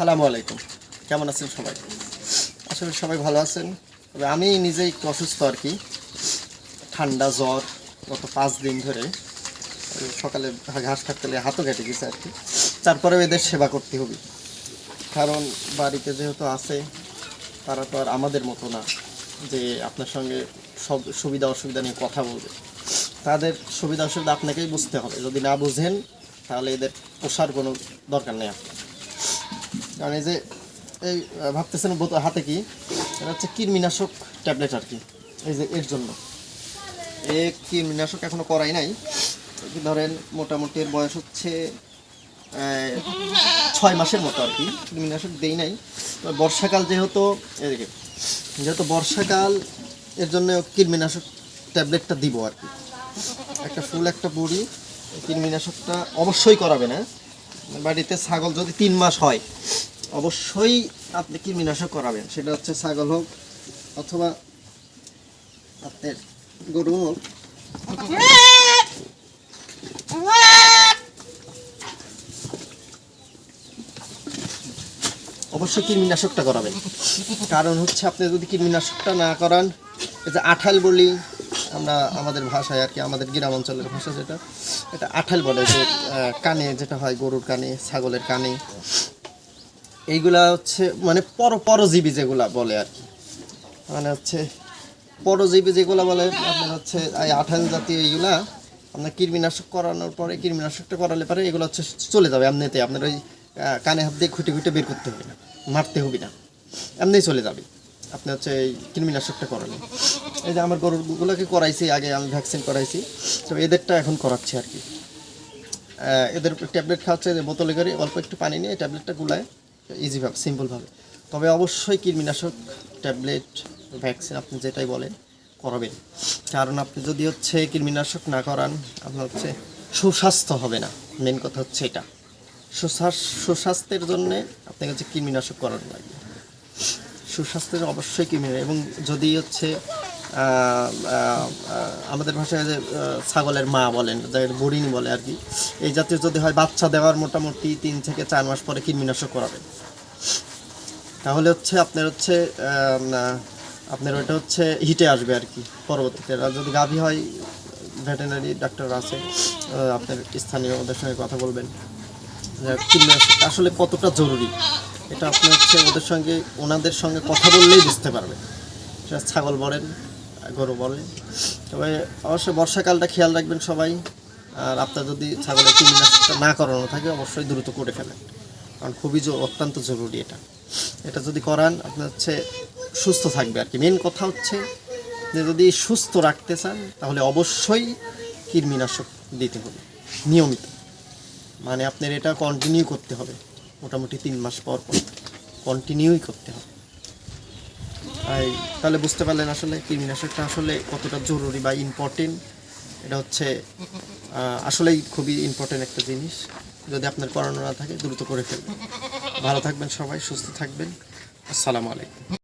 সালামু আলাইকুম। কেমন আছেন সবাই? আসলে সবাই ভালো আছেন। তবে আমি নিজেই একটু অসুস্থ আর কি। ঠান্ডা জ্বর গত পাঁচ দিন ধরে। সকালে ঘাস গেলে হাতও কেটে গেছে আর কি। তারপরেও এদের সেবা করতে হবে। কারণ বাড়িতে যেহেতু আছে, তারা তো আর আমাদের মতো না যে আপনার সঙ্গে সব সুবিধা অসুবিধা নিয়ে কথা বলবে। তাদের সুবিধা অসুবিধা আপনাকেই বুঝতে হবে। যদি না বুঝেন, তাহলে এদের পোষার কোনো দরকার নেই আপনার। কারণ এই যে, এই ভাবতেছেন বোতল হাতে কি? এটা হচ্ছে কীটনাশক ট্যাবলেট আর কি, এই যে এর জন্য। এ কীটনাশক এখনও করাই নাই। ধরেন মোটামুটি এর বয়স হচ্ছে ছয় মাসের মতো আর কি কীটনাশক দেই নাই। বর্ষাকাল যেহেতু এদিকে যেহেতু বর্ষাকাল, এর জন্য কীটনাশক ট্যাবলেটটা দিব আর কি। একটা ফুল, একটা বুড়ি কীটনাশকটা অবশ্যই করাবে না বাড়িতে ছাগল যদি তিন মাস হয় অবশ্যই আপনি কীটনাশক করাবেন। সেটা হচ্ছে ছাগল হোক অথবা আপনার গরু হোক। অবশ্যই কীটনাশকটা করাবেন। কারণ হচ্ছে আপনি যদি কীটনাশকটা না করান যে আঠাল বলি আমরা আমাদের ভাষায় আর কি, আমাদের গ্রাম অঞ্চলের ভাষা যেটা, এটা আঠাল বলে যে কানে যেটা হয় গরুর কানে, ছাগলের কানে। এইগুলা হচ্ছে মানে পর, পরজীবী যেগুলা বলে আর কি। মানে হচ্ছে পরজীবী যেগুলো বলে, আপনার হচ্ছে এই আঠাল জাতীয় এইগুলা, আপনার কৃমিনাশক করানোর পরে, কৃমিনাশকটা করালে পরে এগুলো হচ্ছে চলে যাবে এমনিতে। আপনার ওই কানে হাত দিয়ে খুঁটে খুঁটে বের করতে হবে না, মারতে হবে না। এমনিই চলে যাবে। আপনি হচ্ছে এই কৃমিনাশকটা করালে। এই যে আমার গরুগুলোকে করাইছি, আগে আমি ভ্যাকসিন করাইছি। তো এদেরটা এখন করাচ্ছি আর কি। এদের ট্যাবলেট খাওয়াচ্ছে বোতলে করে অল্প একটু পানি নিয়ে ট্যাবলেটটা গুলায় ইজিভাবে সিম্পলভাবে তবে অবশ্যই কীটনাশক ট্যাবলেট ভ্যাকসিন আপনি যেটাই বলেন, করাবেন। কারণ আপনি যদি হচ্ছে কীটনাশক না করান, আপনার হচ্ছে সুস্বাস্থ্য হবে না। মেন কথা হচ্ছে এটা। সুস্বাস্থ্য সুস্বাস্থ্যের জন্যে আপনাকে হচ্ছে কীটনাশক করানো লাগবে। সুস্বাস্থ্যের অবশ্যই কীটনাশক এবং যদি হচ্ছে আমাদের ভাষায় যে ছাগলের মা বলেন বোরিং বলে আর কি, এই জাতীয় যদি হয় বাচ্চা দেওয়ার মোটামুটি তিন থেকে চার মাস পরে কীটনাশক করাবেন তাহলে হচ্ছে আপনার হচ্ছে আপনার ওটা হচ্ছে হিটে আসবে আর কি, পরবর্তীতে। আর যদি গাভী হয়, ভেটেনারি ডাক্তার আছে আপনার স্থানীয় ওদের সঙ্গে কথা বলবেন। আসলে কতটা জরুরি, এটা আপনি হচ্ছে ওদের সঙ্গে, ওনাদের সঙ্গে কথা বললেই বুঝতে পারবেন। ছাগল বলেন গরু বলে তবে অবশ্যই বর্ষাকালটা খেয়াল রাখবেন সবাই। আর আপনার যদি ছাগলের কীটনাশকটা না করানো থাকে, অবশ্যই দ্রুত করে ফেলেন। কারণ খুবই অত্যন্ত জরুরি এটা। এটা যদি করান, আপনার হচ্ছে সুস্থ থাকবে আর কি। মেন কথা হচ্ছে যে যদি সুস্থ রাখতে চান, তাহলে অবশ্যই কৃমিনাশক দিতে হবে। নিয়মিত। মানে আপনার এটা কন্টিনিউ করতে হবে। মোটামুটি তিন মাস পর পর কন্টিনিউই করতে হবে। তাহলে বুঝতে পারলেন আসলে কৃমিনাশকটা আসলে কতটা জরুরি বা ইম্পর্টেন্ট এটা হচ্ছে আসলেই খুবই ইম্পর্টেন্ট একটা জিনিস। যদি আপনার করানো না থাকে, দ্রুত করে ফেলবেন। ভালো থাকবেন সবাই, সুস্থ থাকবেন। আসসালামু আলাইকুম।